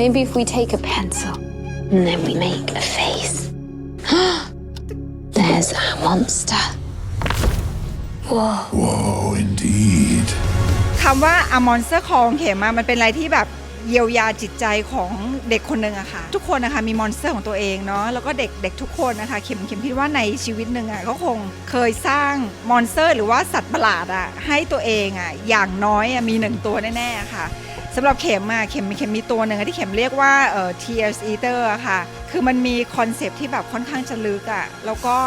Maybe if we take a pencil and then we make a face. There's our monster. Whoa. Whoa, indeed. คำว่าอมอนเซอร์คองเข็มอะมันเป็นอะไรที่แบบ เยียวยาจิตใจของเด็กคนหนึ่งอะค่ะ ทุกคนนะคะมีมอนสเตอร์ของตัวเองเนาะแล้วก็เด็กเด็กทุกคนนะคะเข็มเข็มคิดว่าในชีวิตหนึ่งอะก็คงเคยสร้างมอนสเตอร์ หรือว่าสัตว์ประหลาดอะให้ตัวเองอะอย่างน้อยอะมีหนึ่งตัวแน่ๆค่ะสำหรับเข็มอะเข็มเข็มมีตัวหนึ่งที่เข็มเรียกว่าเอ่อ t s eater อะค่ะ คือมันมีคอนเซปที่แบบค่อนข้างจะลึกอะแล้วก็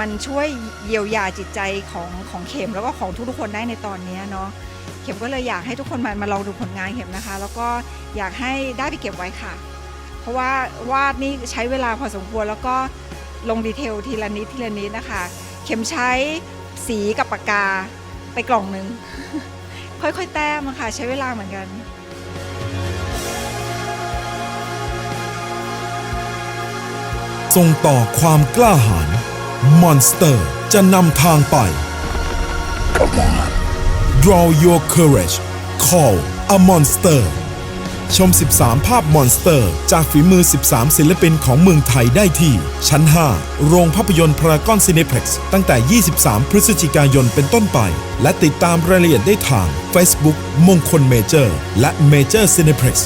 มันช่วยเยียวยาจิตใจของของเข็มแล้วก็ของทุกๆคนได้ในตอนนี้เนาะเข็มก็เลยอยากให้ทุกคนมามาลองดูผลงานเข็มนะคะ แล้วก็อยากให้ได้ไปเก็บไว้ค่ะ เพราะว่าวาดนี่ใช้เวลาพอสมควรแล้วก็ลงดีเทลทีละนิดทีละนิดนะคะ เข็มใช้สีกับปากกาไปกล่องหนึ่งค่อยๆ แต้มะค่ะใช้เวลาเหมือนกัน ส่งต่อความกล้าหาญมอนสเตอร์จะนำทางไป Come on. Draw your courage Call a monster ชม 13 ภาพมอนสเตอร์ จากฝีมือ 13 ศิลปินของเมืองไทยได้ที่ ชั้น 5 โรงภาพยนตร์พารากอนซีเน p ็กซ์ตั้งแต่ 23 พฤศจิกายนเป็นต้นไป และติดตามรายละเอียดได้ทาง Facebook มงคลเมเจอร์ และ Major Cineplex